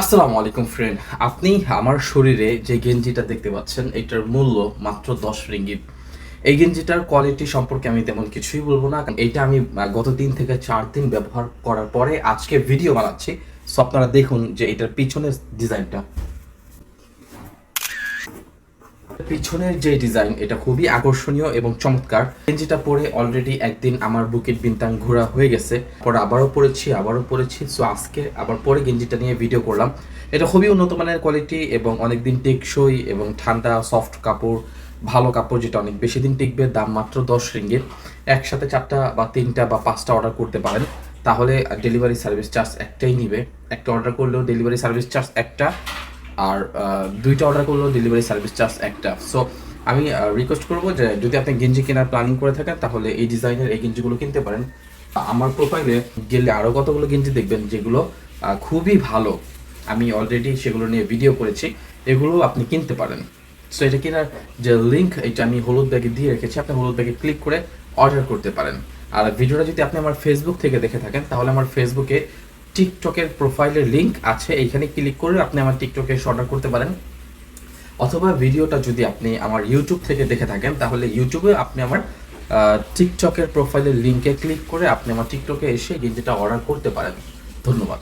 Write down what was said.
আসসালামু আলাইকুম ফ্রেন্ড আপনি আমার শরীরে যে গেঞ্জিটা দেখতে পাচ্ছেন, এটার মূল্য মাত্র দশ রিঙ্গিত। এই গেঞ্জিটার কোয়ালিটি সম্পর্কে আমি তেমন কিছুই বলব না। কারণ এইটা আমি গত দিন থেকে চার দিন ব্যবহার করার পরে আজকে ভিডিও বানাচ্ছি। সো আপনারা দেখুন যে এটার পিছনের ডিজাইনটা পিছনের যে ডিজাইন এটা খুবই আকর্ষণীয় এবং চমৎকার। গেঞ্জিটা পরে অলরেডি একদিন আমার বুকেট বিনতাং ঘোরা হয়ে গেছে। পরে আবারও পরেছি আবারও পরেছি। সো আজকে আবার পরে গেঞ্জিটা নিয়ে ভিডিও করলাম। এটা খুবই উন্নত মানের কোয়ালিটি এবং অনেকদিন টেকসই এবং ঠান্ডা সফট কাপড়, ভালো কাপড় যেটা অনেক বেশি দিন টিকবে, দাম মাত্র দশ রিঙ্গিত। একসাথে চারটা বা তিনটা বা পাঁচটা অর্ডার করতে পারেন। তাহলে ডেলিভারি সার্ভিস চার্জ একটাই নিবে। একটা অর্ডার করলেও ডেলিভারি সার্ভিস চার্জ একটা। আর দুইটা অর্ডার করল ডেলিভারি সার্ভিস চার্জ একটা। সো আমি রিকোয়েস্ট করব যে যদি আপনি গেঞ্জি কেনার প্ল্যানিং করে থাকেন, তাহলে এই ডিজাইনের এই গেঞ্জিগুলো কিনতে পারেন। আমার প্রোফাইলে গেলে আরও কতগুলো গেঞ্জি দেখবেন যেগুলো খুবই ভালো। আমি অলরেডি সেগুলো নিয়ে ভিডিও করেছি, এগুলো আপনি কিনতে পারেন। সো এটা কেনার যে লিঙ্ক এটা আমি হলুদ ব্যাগে দিয়ে রেখেছি, আপনি হলুদ ব্যাগে ক্লিক করে অর্ডার করতে পারেন। আর ভিডিওটা যদি আপনি আমার ফেসবুক থেকে দেখে থাকেন, তাহলে আমার ফেসবুকে টিকটকের প্রোফাইলের লিঙ্ক আছে, এইখানে ক্লিক করে আপনি আমার টিকটকে অর্ডার করতে পারেন। অথবা ভিডিওটা যদি আপনি আমার ইউটিউব থেকে দেখে থাকেন, তাহলে ইউটিউবে আপনি আমার টিকটকের প্রোফাইলের লিঙ্কে ক্লিক করে আপনি আমার টিকটকে এসে গেঞ্জিটা অর্ডার করতে পারেন। ধন্যবাদ।